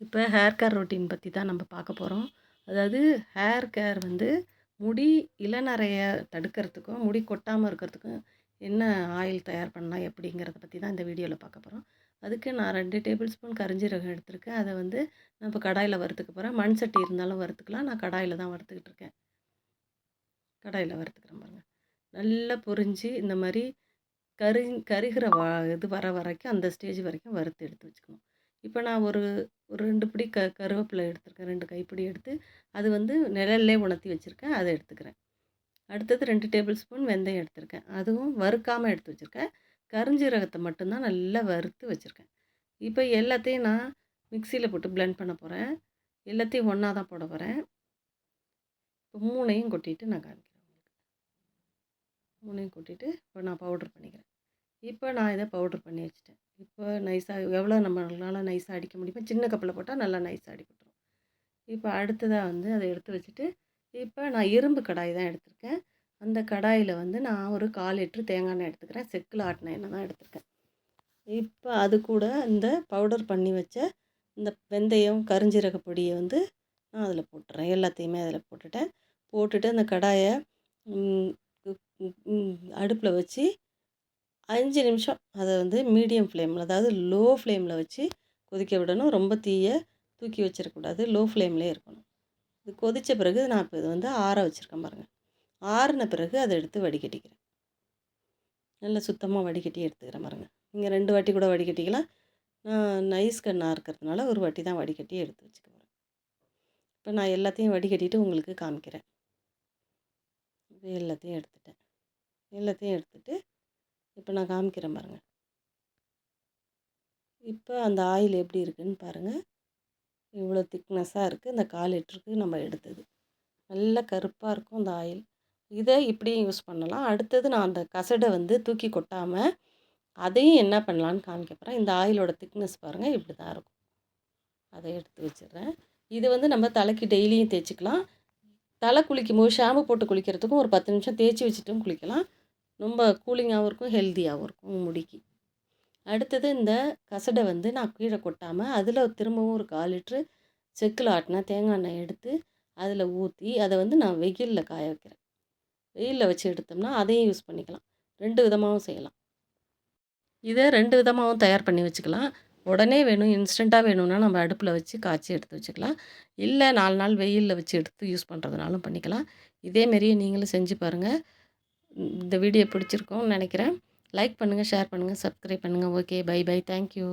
இப்போ hair care routine பற்றி தான் நம்ம பார்க்க போகிறோம் அதாவது ஹேர் கேர் வந்து முடி இளநறைய தடுக்கிறதுக்கும் முடி கொட்டாமல் இருக்கிறதுக்கும் என்ன ஆயில் தயார் பண்ணலாம் எப்படிங்கிறத பற்றி தான் இந்த வீடியோவில் பார்க்க போகிறோம் அதுக்கு நான் ரெண்டு டேபிள் ஸ்பூன் கரிஞ்சீரகம் எடுத்திருக்கேன். அதை வந்து நான் இப்போ கடாயில் வறுத்துக்க போகிறேன் மண் சட்டி இருந்தாலும் வறுத்துக்கலாம். நான் கடாயில் தான் வறுத்துக்கிட்டு இருக்கேன். கடாயில் வறுத்துக்கிறேன் பாருங்கள் நல்லா பொரிஞ்சு இந்த மாதிரி கரு கருகிற வ இது வர வரைக்கும் அந்த ஸ்டேஜ் வரைக்கும் வறுத்து எடுத்து வச்சுக்கணும். இப்போ நான் ஒரு ஒரு ரெண்டு பிடி க கருவேப்பிலை எடுத்திருக்கேன் ரெண்டு கைப்பிடி எடுத்து அது வந்து நிழல்லே உணர்த்தி வச்சுருக்கேன் அதை எடுத்துக்கிறேன். அடுத்தது ரெண்டு டேபிள் ஸ்பூன் வெந்தயம் எடுத்திருக்கேன். அதுவும் வறுக்காமல் எடுத்து வச்சுருக்கேன். கருஞ்சீரகத்தை மட்டும்தான் நல்லா வறுத்து வச்சுருக்கேன். இப்போ எல்லாத்தையும் நான் மிக்சியில் போட்டு பிளெண்ட் பண்ண போகிறேன் எல்லாத்தையும் ஒன்றா தான் போட போகிறேன் இப்போ மூணையும் கொட்டிட்டு நான் காமிக்கிறேன். மூணையும் கொட்டிட்டு இப்போ நான் பவுடர் பண்ணிக்கிறேன். இப்போ நான் இதை பவுட்ரு பண்ணி வச்சுட்டேன். இப்போ நைஸாக எவ்வளோ நம்மளால் நைஸாக அடிக்க முடியுமோ? சின்ன கப்பில் போட்டால் நல்லா நைஸாக அடிக்கட்டும் இப்போ அடுத்ததாக வந்து அதை எடுத்து வச்சுட்டு இப்போ நான் இரும்பு கடாய் தான் எடுத்திருக்கேன். அந்த கடாயில் வந்து நான் ஒரு கால் லிட்ரு தேங்காய் எண்ணெய் எடுத்துக்கிறேன். செக்கில் ஆட்டின எண்ணெய் தான் எடுத்திருக்கேன். இப்போ அது கூட இந்த பவுடர் பண்ணி வச்ச இந்த வெந்தயம் கருஞ்சீரக பொடியை வந்து நான் அதில் போட்டுறேன். எல்லாத்தையுமே அதில் போட்டுட்டேன். போட்டுட்டு அந்த கடாயை அடுப்பில் வச்சு அஞ்சு நிமிஷம் அதை வந்து மீடியம் ஃப்ளேமில் அதாவது லோ ஃப்ளேமில் வச்சு கொதிக்க விடணும். ரொம்ப தீயை தூக்கி வச்சிடக்கூடாது லோ ஃப்ளேம்லேயே இருக்கணும். இது கொதித்த பிறகு நான் இப்போ இது வந்து ஆற வச்சுருக்கேன் பாருங்கள் ஆறின பிறகு அதை எடுத்து வடிகட்டிக்கிறேன். நல்லா சுத்தமாக வடிகட்டி எடுத்துக்கிறேன் பாருங்கள் நீங்கள் ரெண்டு வாட்டி கூட வடிகட்டிக்கலாம். நான் நைஸ் கண்ணாக இருக்கிறதுனால ஒரு வாட்டி தான் வடிகட்டி எடுத்து வச்சுக்க போகிறேன் இப்போ நான் எல்லாத்தையும் வடிகட்டிட்டு உங்களுக்கு காமிக்கிறேன். எல்லாத்தையும் எடுத்துட்டேன். எல்லாத்தையும் எடுத்துகிட்டு இப்போ நான் காமிக்கிறேன் பாருங்கள் இப்போ அந்த ஆயில் எப்படி இருக்குதுன்னு பாருங்கள் இவ்வளோ திக்னஸ்ஸாக இருக்குது இந்த கால் லிட்டருக்கு நம்ம எடுத்தது. நல்ல கருப்பாக இருக்கும் அந்த ஆயில். இதை இப்படியும் யூஸ் பண்ணலாம். அடுத்தது நான் அந்த கசடை வந்து தூக்கி கொட்டாமல் அதையும் என்ன பண்ணலான்னு காமிக்க போகிறேன் இந்த ஆயிலோட திக்னஸ் பாருங்கள் இப்படி தான் இருக்கும். அதை எடுத்து வச்சிடுறேன். இது வந்து நம்ம தலைக்கு டெய்லியும் தேய்ச்சிக்கலாம். தலை குளிக்கும் போது ஷாம்பு போட்டு குளிக்கிறதுக்கும் ஒரு பத்து நிமிஷம் தேய்ச்சி வச்சுட்டும் குளிக்கலாம். ரொம்ப கூலிங்காகவும் இருக்கும் ஹெல்த்தியாகவும் இருக்கும் முடிக்கு. அடுத்தது இந்த கசடை வந்து நான் கீழே கொட்டாமல் அதில் திரும்பவும் ஒரு கால் லிட்ரு செக்கில் ஆட்டினா தேங்காய் எண்ணெய் எடுத்து அதில் ஊற்றி அதை வந்து நான் வெயிலில் காய வைக்கிறேன். வெயிலில் வச்சு எடுத்தோம்னா அதையும் யூஸ் பண்ணிக்கலாம். ரெண்டு விதமாகவும் செய்யலாம். இதை ரெண்டு விதமாகவும் தயார் பண்ணி வச்சுக்கலாம். உடனே வேணும் இன்ஸ்டண்ட்டாக வேணும்னா நம்ம அடுப்பில் வச்சு காய்ச்சி எடுத்து வச்சுக்கலாம். இல்லை நாலு நாள் வெயிலில் வச்சு எடுத்து யூஸ் பண்ணுறதுனாலும் பண்ணிக்கலாம். இதேமாரியே நீங்களும் செஞ்சு பாருங்கள் இந்த வீடியோ பிடிச்சிருக்கோன்னு நினைக்கிறேன். லைக் பண்ணுங்கள் ஷேர் பண்ணுங்கள் சப்ஸ்கிரைப் பண்ணுங்கள் ஓகே பை பை தேங்க்யூ